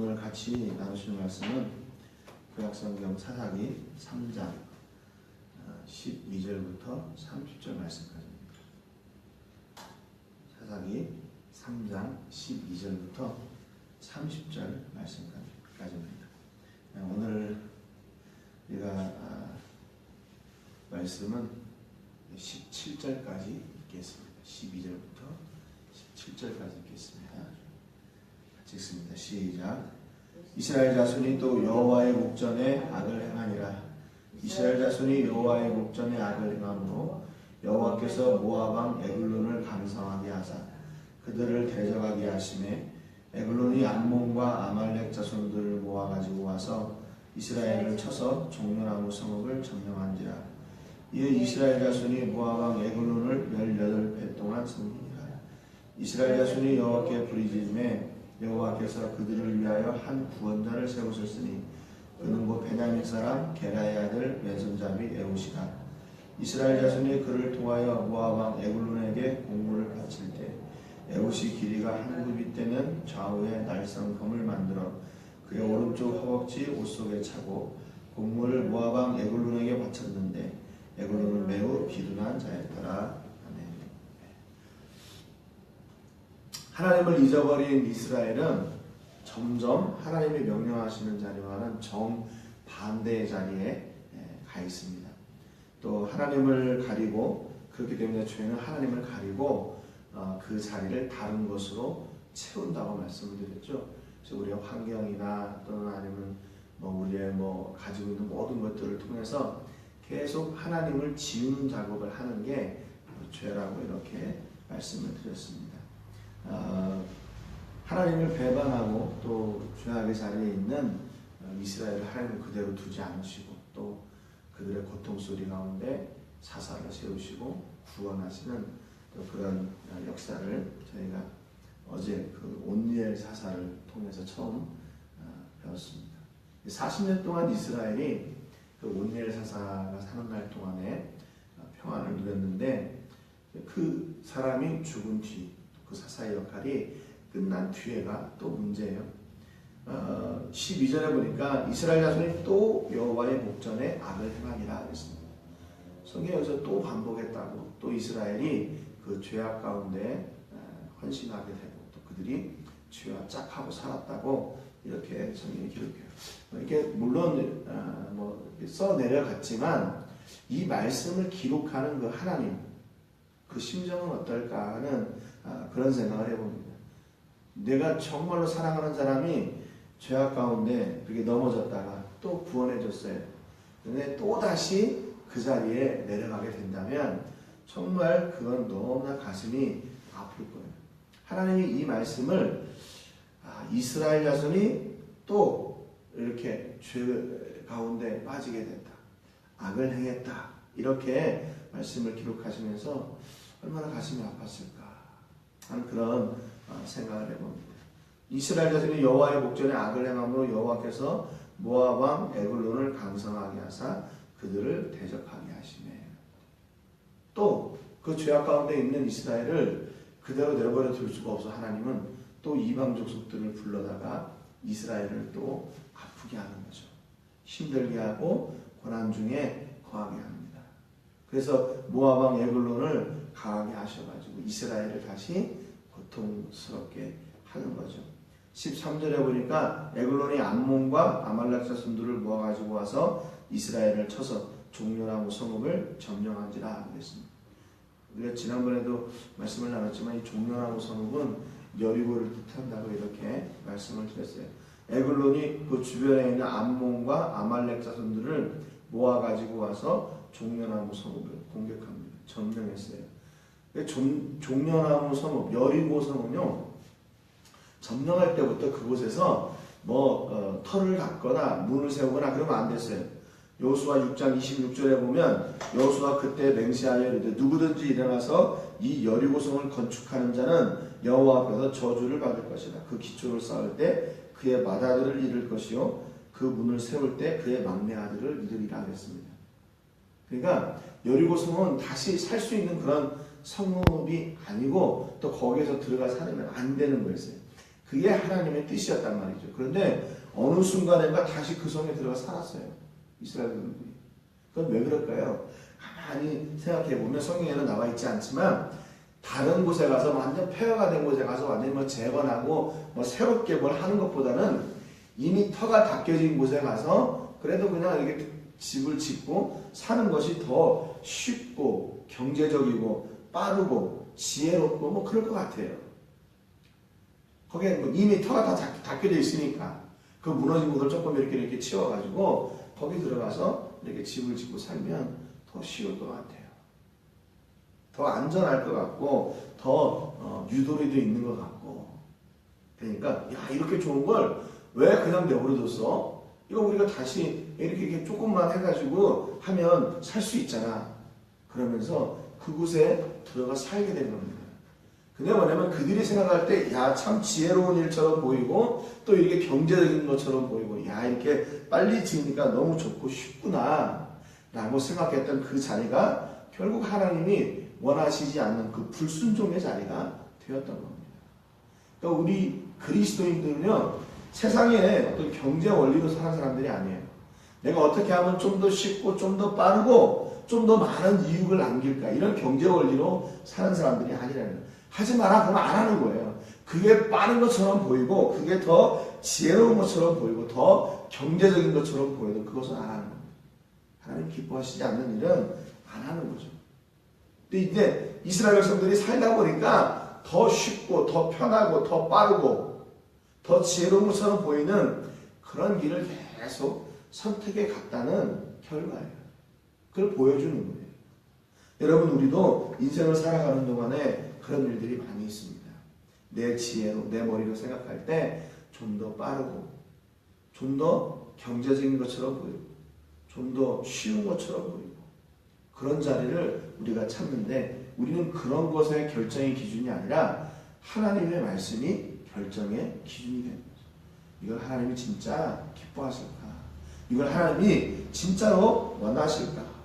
오늘 같이 나누시는 말씀은 구약성경 사사기 3장 12절부터 30절 말씀까지입니다. 사사기 3장 12절부터 30절 말씀까지입니다. 오늘 우리가 아, 말씀은 17절까지 읽겠습니다. 12절부터 17절까지 읽겠습니다. 같이 읽습니다. 시작. 이스라엘 자손이 또 여호와의 목전에 악을 행하니라. 이스라엘 자손이 여호와의 목전에 악을 행함으로 여호와께서 왕 에글론을 강성하게 하사 그들을 대적하게 하심에 에글론이 암몬과 아말렉 자손들을 모아 가지고 와서 이스라엘을 쳐서 종려나무 성읍을 점령한지라. 이에 이스라엘 자손이 왕 에글론을 18배 동안 섬기니라. 이스라엘 자손이 여호와께 부르짖음에 여호와께서 그들을 위하여 한 구원자를 세우셨으니 그는 곧 베냐민 사람 게라의 아들 왼손잡이 에우시다. 이스라엘 자손이 그를 통하여 모압 왕 에글론에게 공물을 바칠 때 에우시 길이가 한 구빗 되는 좌우에 날성 검을 만들어 그의 오른쪽 허벅지 옷 속에 차고 공물을 모압 왕 에글론에게 바쳤는데 에글론은 매우 비둔한 자였더라. 아멘. 하나님을 잊어버린 이스라엘은 점점 하나님이 명령하시는 자리와는 정반대의 자리에 예, 가 있습니다. 또 하나님을 가리고 그렇기 때문에 죄는 하나님을 가리고 어, 그 자리를 다른 것으로 채운다고 말씀을 드렸죠. 그래서 우리의 환경이나 또는 아니면 뭐 우리의 뭐 가지고 있는 모든 것들을 통해서 계속 하나님을 지우는 작업을 하는 게 죄라고 이렇게 말씀을 드렸습니다. 어, 하나님을 배반하고 또 죄악의 자리에 있는 어, 이스라엘을 하나님 그대로 두지 않으시고 또 그들의 고통 소리 가운데 사사를 세우시고 구원하시는 또 그런 어, 역사를 저희가 어제 그 온니엘 사사를 통해서 처음 배웠습니다. 40년 동안 이스라엘이 그 온니엘 사사가 사는 날 동안에 평안을 누렸는데 그 사람이 죽은 뒤 그 사사의 역할이 끝난 뒤에가 또 문제예요. 어, 12절에 보니까 이스라엘 자손이 또 여호와의 목전에 악을 행하니라 그랬습니다. 성경에서 또 반복했다고 또 이스라엘이 그 죄악 가운데 헌신하게 되고 또 그들이 죄와 짝하고 살았다고 이렇게 성경이 기록해요. 이게 물론 어, 뭐 써 내려갔지만 이 말씀을 기록하는 그 하나님 그 심정은 어떨까 하는 아, 그런 생각을 해봅니다. 내가 정말로 사랑하는 사람이 죄악 가운데 그렇게 넘어졌다가 또 구원해줬어요. 근데 또 다시 그 자리에 내려가게 된다면 정말 그건 너무나 가슴이 아플 거예요. 하나님이 이 말씀을 아, 이스라엘 자손이 또 이렇게 죄 가운데 빠지게 됐다. 악을 행했다. 이렇게 말씀을 기록하시면서 얼마나 가슴이 아팠을까 하는 그런 어, 생각을 해봅니다. 이스라엘 자손이 여호와의 목전에 악을 행함으로 여호와께서 모압 왕 에글론을 강성하게 하사 그들을 대적하게 하시네. 또 그 죄악 가운데 있는 이스라엘을 그대로 내버려 둘 수가 없어 하나님은 또 이방 족속들을 불러다가 이스라엘을 또 아프게 하는 거죠. 힘들게 하고 고난 중에 거하게 합니다. 그래서 모압 왕 에글론을 강하게 하셔가지고 이스라엘을 다시 고통스럽게 하는 거죠. 13절에 보니까 에글론이 암몬과 아말렉 자손들을 모아가지고 와서 이스라엘을 쳐서 종려나무 성읍을 점령한지라 그랬습니다. 우리가 지난번에도 말씀을 나눴지만 이 종려나무 성읍은 여리고를 뜻한다고 이렇게 말씀을 드렸어요. 에글론이 그 주변에 있는 암몬과 아말렉 자손들을 모아가지고 와서 종려나무 성읍을 공격합니다. 점령했어요. 종려나무 성읍, 여리고 성은요, 점령할 때부터 그곳에서 뭐 어, 터를 닦거나 문을 세우거나 그러면 안 됐어요. 여수와 6장 26절에 보면 여수와 그때 맹세하여 이르되 누구든지 일어나서 이 여리고성을 건축하는 자는 여호와 앞에서 저주를 받을 것이다. 그 기초를 쌓을 때 그의 맏아들을 잃을 것이요 그 문을 세울 때 그의 막내 아들을 잃으리라 했습니다. 그러니까 여리고성은 다시 살 수 있는 그런 성읍이 아니고 또 거기에서 들어가 살면 안 되는 거였어요. 그게 하나님의 뜻이었단 말이죠. 그런데 어느 순간인가 다시 그 성에 들어가 살았어요. 이스라엘 군들이. 그건 왜 그럴까요? 가만히 생각해 보면 성경에는 나와 있지 않지만 다른 곳에 가서 완전 폐허가 된 곳에 가서 완전히 뭐 재건하고 뭐 새롭게 뭘 하는 것보다는 이미 터가 닦여진 곳에 가서 그래도 그냥 이렇게 집을 짓고 사는 것이 더 쉽고 경제적이고 빠르고 지혜롭고 뭐 그럴 것 같아요. 거기에 뭐 이미 터가 다 닦- 닦여져 있으니까 그 무너진 곳을 조금 이렇게 이렇게 치워가지고 거기 들어가서 이렇게 집을 짓고 살면 더 쉬울 것 같아요. 더 안전할 것 같고 더 어, 유도리도 있는 것 같고 그러니까 야 이렇게 좋은 걸 왜 그냥 내버려뒀어? 이거 우리가 다시 이렇게, 이렇게 조금만 해가지고 하면 살 수 있잖아. 그러면서 그곳에 들어가 살게 된 겁니다. 근데 뭐냐면 그들이 생각할 때, 야, 참 지혜로운 일처럼 보이고, 또 이렇게 경제적인 것처럼 보이고, 야, 이렇게 빨리 지으니까 너무 좋고 쉽구나. 라고 생각했던 그 자리가 결국 하나님이 원하시지 않는 그 불순종의 자리가 되었던 겁니다. 그러니까 우리 그리스도인들은요, 세상에 어떤 경제 원리로 사는 사람들이 아니에요. 내가 어떻게 하면 좀 더 쉽고, 좀 더 빠르고, 좀 더 많은 이익을 남길까. 이런 경제 원리로 사는 사람들이 아니라는. 하지 마라. 그러면 안 하는 거예요. 그게 빠른 것처럼 보이고, 그게 더 지혜로운 것처럼 보이고, 더 경제적인 것처럼 보여도 그것은 안 하는 겁니다. 하나님 기뻐하시지 않는 일은 안 하는 거죠. 근데 이제 이스라엘 백성들이 살다 보니까 더 쉽고, 더 편하고, 더 빠르고, 더 지혜로운 것처럼 보이는 그런 길을 계속 선택해 갔다는 결과예요. 그걸 보여주는 거예요. 여러분, 우리도 인생을 살아가는 동안에 그런 일들이 많이 있습니다. 내 지혜로, 내 머리로 생각할 때 좀 더 빠르고, 좀 더 경제적인 것처럼 보이고, 좀 더 쉬운 것처럼 보이고, 그런 자리를 우리가 찾는데, 우리는 그런 것의 결정의 기준이 아니라 하나님의 말씀이 결정의 기준이 되는 거죠. 이걸 하나님이 진짜 기뻐하실까? 이걸 하나님이 진짜로 원하실까?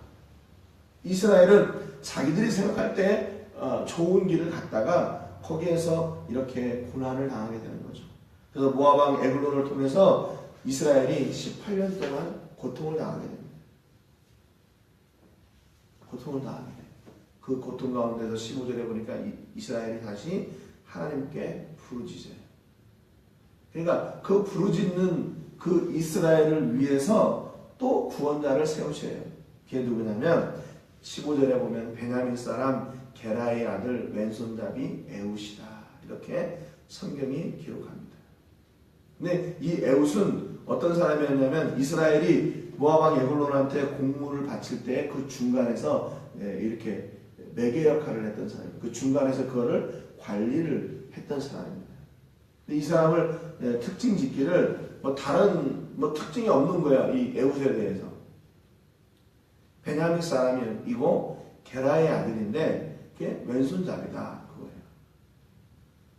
이스라엘은 자기들이 생각할 때 어, 좋은 길을 갔다가 거기에서 이렇게 고난을 당하게 되는 거죠. 그래서 모아방 에글론을 통해서 이스라엘이 18년 동안 고통을 당하게 됩니다. 고통을 당하게 돼요. 그 고통 가운데서 15절에 보니까 이- 이스라엘이 다시 하나님께 부르짖어요. 그러니까 그 부르짖는 그 이스라엘을 위해서 또 구원자를 세우셔요. 그게 누구냐면 15절에 보면 베냐민 사람 게라의 아들 왼손잡이 에웃이다. 이렇게 성경이 기록합니다. 근데 이 에웃은 어떤 사람이었냐면 이스라엘이 모아방 에글론한테 공물을 바칠 때 그 중간에서 예, 이렇게 매개 역할을 했던 사람이에요. 그 중간에서 그거를 관리를 했던 사람입니다. 이 사람을 예, 특징 짓기를 뭐 다른 뭐 특징이 없는 거야 이 에웃에 대해서. 베냐민 사람이고 게라의 아들인데 그게 왼손잡이다 그거예요.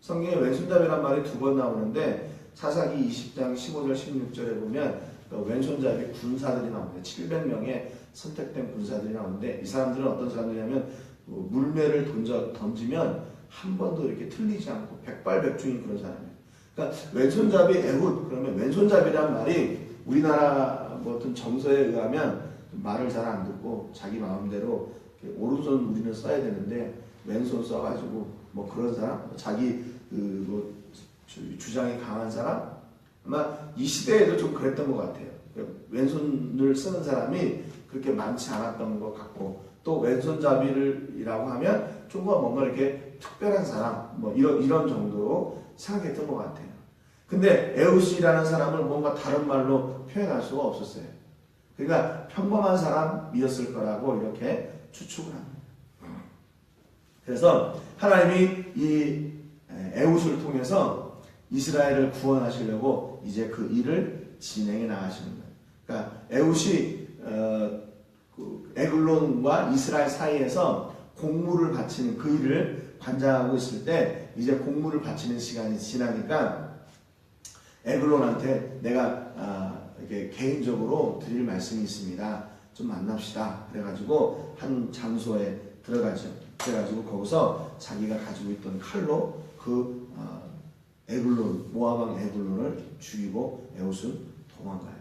성경에 왼손잡이란 말이 두 번 나오는데 사사기 20장 15절 16절에 보면 그 왼손잡이 군사들이 나오는데 700명의 선택된 군사들이 나오는데 이 사람들은 어떤 사람들이냐면 뭐 물매를 던져, 던지면 한 번도 이렇게 틀리지 않고 백발백중인 그런 사람이에요. 그러니까 왼손잡이 애훗 그러면 왼손잡이란 말이 우리나라 뭐 어떤 정서에 의하면 말을 잘 안 듣고 자기 마음대로 오른손 우리는 써야 되는데 왼손 써가지고 뭐 그런 사람 자기 그뭐 주장이 강한 사람 아마 이 시대에도 좀 그랬던 것 같아요. 왼손을 쓰는 사람이 그렇게 많지 않았던 것 같고 또 왼손잡이를이라고 하면 좀더 뭔가 이렇게 특별한 사람 뭐 이런 이런 정도로 생각했던 것 같아요. 근데 에우스라는 사람을 뭔가 다른 말로 표현할 수가 없었어요. 그러니까 평범한 사람이었을 거라고 이렇게 추측을 합니다. 그래서 하나님이 이 에웃을 통해서 이스라엘을 구원하시려고 이제 그 일을 진행해 나가시는 거예요. 그러니까 에웃이 어, 그 에글론과 이스라엘 사이에서 공물을 바치는 그 일을 관장하고 있을 때 이제 공물을 바치는 시간이 지나니까 에글론한테 내가 아, 이렇게 개인적으로 드릴 말씀이 있습니다. 좀 만납시다. 그래가지고 한 장소에 들어가죠. 그래가지고 거기서 자기가 가지고 있던 칼로 그 어, 에글론 모아방 에글론을 죽이고 에웃은 도망가요.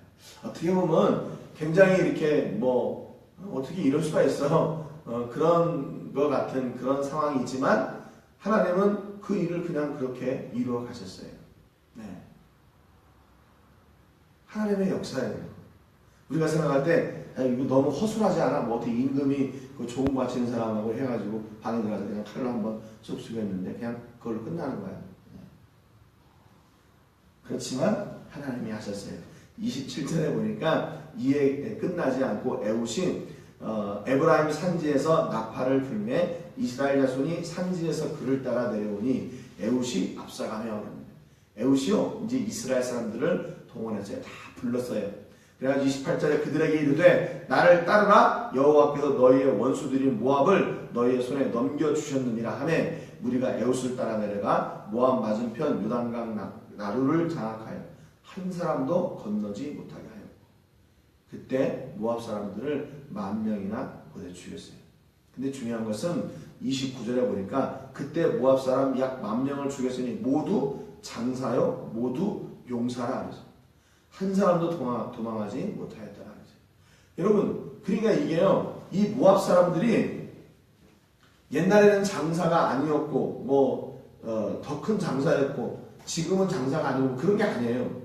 어떻게 보면 굉장히 이렇게 뭐 어떻게 이럴 수가 있어 어, 그런 것 같은 그런 상황이지만 하나님은 그 일을 그냥 그렇게 이루어 가셨어요. 네. 하나님의 역사예요. 우리가 생각할 때 야, 이거 너무 허술하지 않아? 뭐 어떻게 임금이 그 좋은 거 바치는 사람하고 해가지고 방에 들어가서 그냥 칼로 한번 쑥 죽였는데 그냥 그걸로 끝나는 거야. 네. 그렇지만 하나님이 하셨어요. 27절에 보니까 이에 끝나지 않고 에웃이 어, 에브라임 산지에서 나팔을 불매 이스라엘 자손이 산지에서 그를 따라 내려오니 에웃이 앞서가며. 에웃이요 이제 이스라엘 사람들을 동원해서 다 불렀어요. 그래가지고 28절에 그들에게 이르되 나를 따르라 여호와께서 너희의 원수들인 모압을 너희의 손에 넘겨 주셨느니라 하매 우리가 에웃을 따라 내려가 모압 맞은편 요단강 나- 나루를 장악하여 한 사람도 건너지 못하게 하여 그때 모압 사람들을 만 명이나 거대 죽였어요. 근데 중요한 것은 29절에 보니까 그때 모압 사람 약 만 명을 죽였으니 모두 장사요 모두 용사라 그래서 한 사람도 도망, 도망하지 못하였다 그래서 여러분 그러니까 이게요 이 모압 사람들이 옛날에는 장사가 아니었고 뭐 더 큰 장사였고 지금은 장사가 아니고 그런 게 아니에요.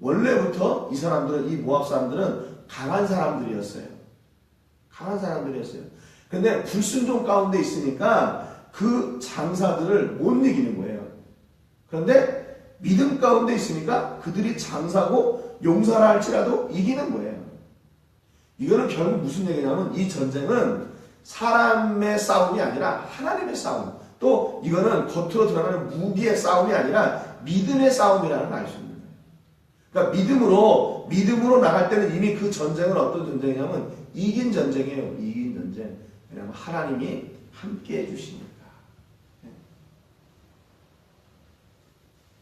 원래부터 이 사람들은 이 모압 사람들은 강한 사람들이었어요. 강한 사람들이었어요. 근데 불순종 가운데 있으니까 그 장사들을 못 이기는 거예요. 그런데 믿음 가운데 있으니까 그들이 장사고 용사라 할지라도 이기는 거예요. 이거는 결국 무슨 얘기냐면 이 전쟁은 사람의 싸움이 아니라 하나님의 싸움. 또 이거는 겉으로 드러나는 무기의 싸움이 아니라 믿음의 싸움이라는 거예요. 그러니까 믿음으로 믿음으로 나갈 때는 이미 그 전쟁은 어떤 전쟁이냐면 이긴 전쟁이에요. 이긴 전쟁. 왜냐하면 하나님이 함께 해주시니까.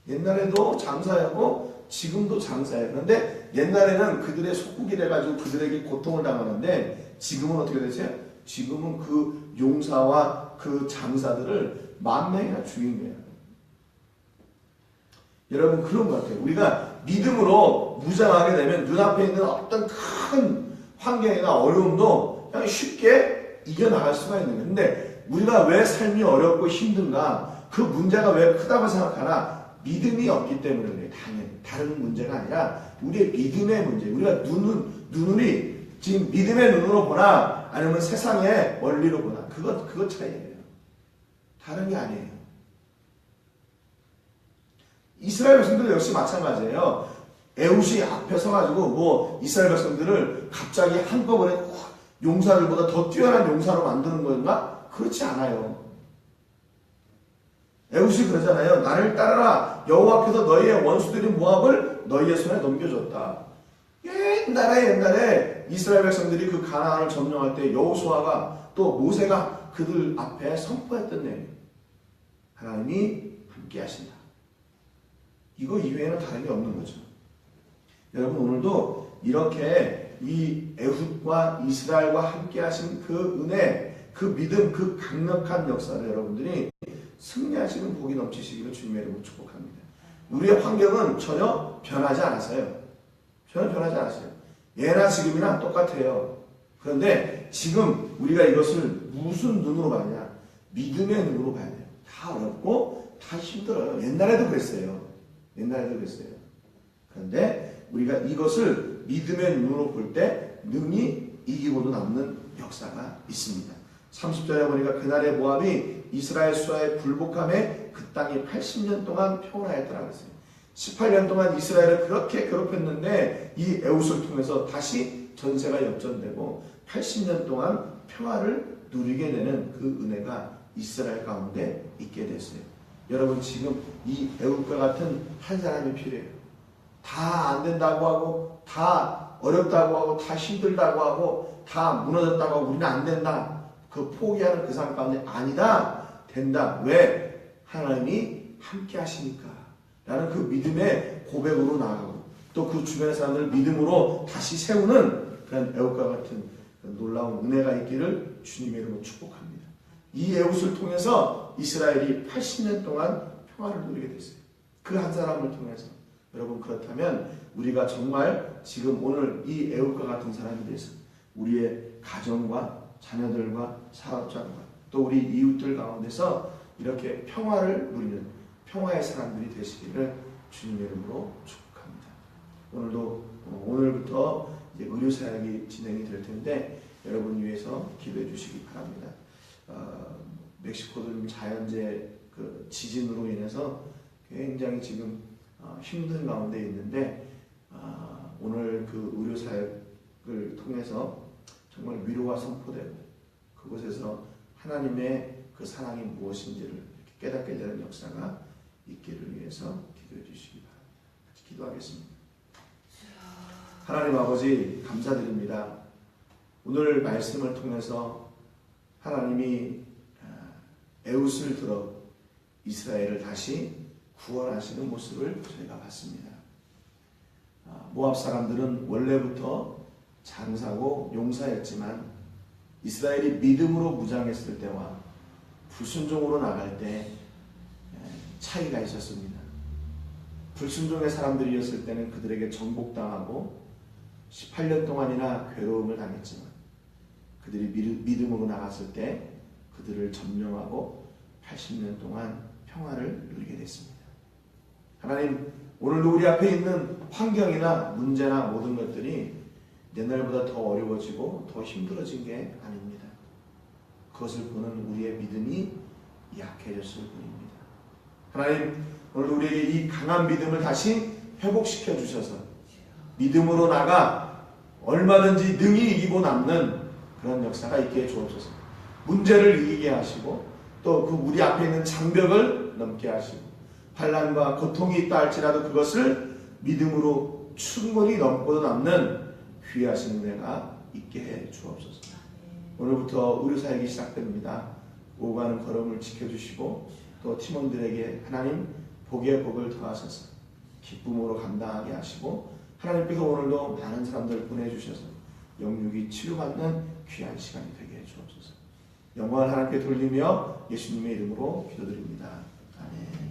옛날에도 장사였고 지금도 장사예요. 그런데 옛날에는 그들의 속국이래 가지고 그들에게 고통을 당하는데 지금은 어떻게 되세요? 지금은 그 용사와 그 장사들을 만 명이나 죽인 거예요. 여러분 그런 것 같아요. 우리가 믿음으로 무장하게 되면 눈앞에 있는 어떤 큰 환경이나 어려움도 그냥 쉽게 이겨나갈 수가 있는 거예요. 근데 우리가 왜 삶이 어렵고 힘든가? 그 문제가 왜 크다고 생각하나? 믿음이 없기 때문에 그래요. 당연히. 다른 문제가 아니라 우리의 믿음의 문제. 우리가 눈은, 눈으로 지금 믿음의 눈으로 보나 아니면 세상의 원리로 보나. 그것, 그것 차이예요. 다른 게 아니에요. 이스라엘 백성들도 역시 마찬가지예요. 에웃이 앞에 서가지고 뭐 이스라엘 백성들을 갑자기 한꺼번에 용사들보다 더 뛰어난 용사로 만드는 건가? 그렇지 않아요. 에웃이 그러잖아요. 나를 따르라. 여호와께서 너희의 원수들인 모압을 너희의 손에 넘겨줬다. 옛날에 옛날에 이스라엘 백성들이 그 가나안을 점령할 때 여호수아가 또 모세가 그들 앞에 선포했던 내용. 하나님이 함께 하신다. 이거 이외에는 다른 게 없는 거죠. 여러분 오늘도 이렇게 이 에훗과 이스라엘과 함께 하신 그 은혜, 그 믿음, 그 강력한 역사를 여러분들이 승리하시는 복이 넘치시기를 주님의 이름으로 축복합니다. 우리의 환경은 전혀 변하지 않았어요. 전혀 변하지 않았어요. 예나 지금이나 똑같아요. 그런데 지금 우리가 이것을 무슨 눈으로 봐냐? 믿음의 눈으로 봐야 돼요. 다 어렵고 다 힘들어요. 옛날에도 그랬어요. 옛날에도 그랬어요. 그런데 우리가 이것을 믿음의 눈으로 볼 때 능히 이기고도 남는 역사가 있습니다. 30절에 보니까 그날의 모압이 이스라엘 수하에 굴복함에 그 땅이 80년 동안 평온하였더라 그랬어요. 18년 동안 이스라엘을 그렇게 괴롭혔는데 이 에웃을 통해서 다시 전세가 역전되고 80년 동안 평화를 누리게 되는 그 은혜가 이스라엘 가운데 있게 됐어요. 여러분 지금 이 에웃과 같은 한 사람이 필요해요. 다 안 된다고 하고 다 어렵다고 하고 다 힘들다고 하고 다 무너졌다고 하고 우리는 안 된다. 그 포기하는 그 상황 가운데 아니다. 된다. 왜? 하나님이 함께 하시니까. 라는 그 믿음의 고백으로 나아가고 또 그 주변의 사람들을 믿음으로 다시 세우는 그런 애웃과 같은 놀라운 은혜가 있기를 주님의 이름으로 축복합니다. 이 애웃을 통해서 이스라엘이 80년 동안 평화를 누리게 됐어요. 그 한 사람을 통해서 여러분 그렇다면 우리가 정말 지금 오늘 이 애국과 같은 사람이 돼서 우리의 가정과 자녀들과 사업장과 또 우리 이웃들 가운데서 이렇게 평화를 누리는 평화의 사람들이 되시기를 주님의 이름으로 축복합니다. 오늘도 어, 오늘부터 이제 의료 사역이 진행이 될 텐데 여러분 위해서 기도해 주시기 바랍니다. 어, 멕시코는 자연재 그 지진으로 인해서 굉장히 지금 어, 힘든 가운데 있는데 아, 오늘 그 의료 사역을 통해서 정말 위로가 선포되고 그곳에서 하나님의 그 사랑이 무엇인지를 깨닫게 되는 역사가 있기를 위해서 기도해 주시기 바랍니다. 같이 기도하겠습니다. 하나님 아버지 감사드립니다. 오늘 말씀을 통해서 하나님이 아, 에웃을 들어 이스라엘을 다시 구원하시는 모습을 저희가 봤습니다. 아, 모압 사람들은 원래부터 장사고 용사였지만 이스라엘이 믿음으로 무장했을 때와 불순종으로 나갈 때 에, 차이가 있었습니다. 불순종의 사람들이었을 때는 그들에게 정복당하고 18년 동안이나 괴로움을 당했지만 그들이 믿- 믿음으로 나갔을 때 그들을 점령하고 80년 동안 평화를 누리게 됐습니다. 하나님, 오늘도 우리 앞에 있는 환경이나 문제나 모든 것들이 옛날보다 더 어려워지고 더 힘들어진 게 아닙니다. 그것을 보는 우리의 믿음이 약해졌을 뿐입니다. 하나님, 오늘 우리에게 이 강한 믿음을 다시 회복시켜 주셔서 믿음으로 나가 얼마든지 능히 이기고 남는 그런 역사가 있게 해 주옵소서. 문제를 이기게 하시고 또 그 우리 앞에 있는 장벽을 넘게 하시고 환란과 고통이 있다 할지라도 그것을 믿음으로 충분히 넘고도 남는 귀하신 은혜가 있게 해 주옵소서. 오늘부터 의료 사역이 시작됩니다. 오가는 걸음을 지켜주시고 또 팀원들에게 하나님 복의 복을 더하셔서 기쁨으로 감당하게 하시고 하나님께서 오늘도 많은 사람들을 보내주셔서 영육이 치료받는 귀한 시간이 되게 해 주옵소서. 영광을 하나님께 돌리며 예수님의 이름으로 기도드립니다. 아멘.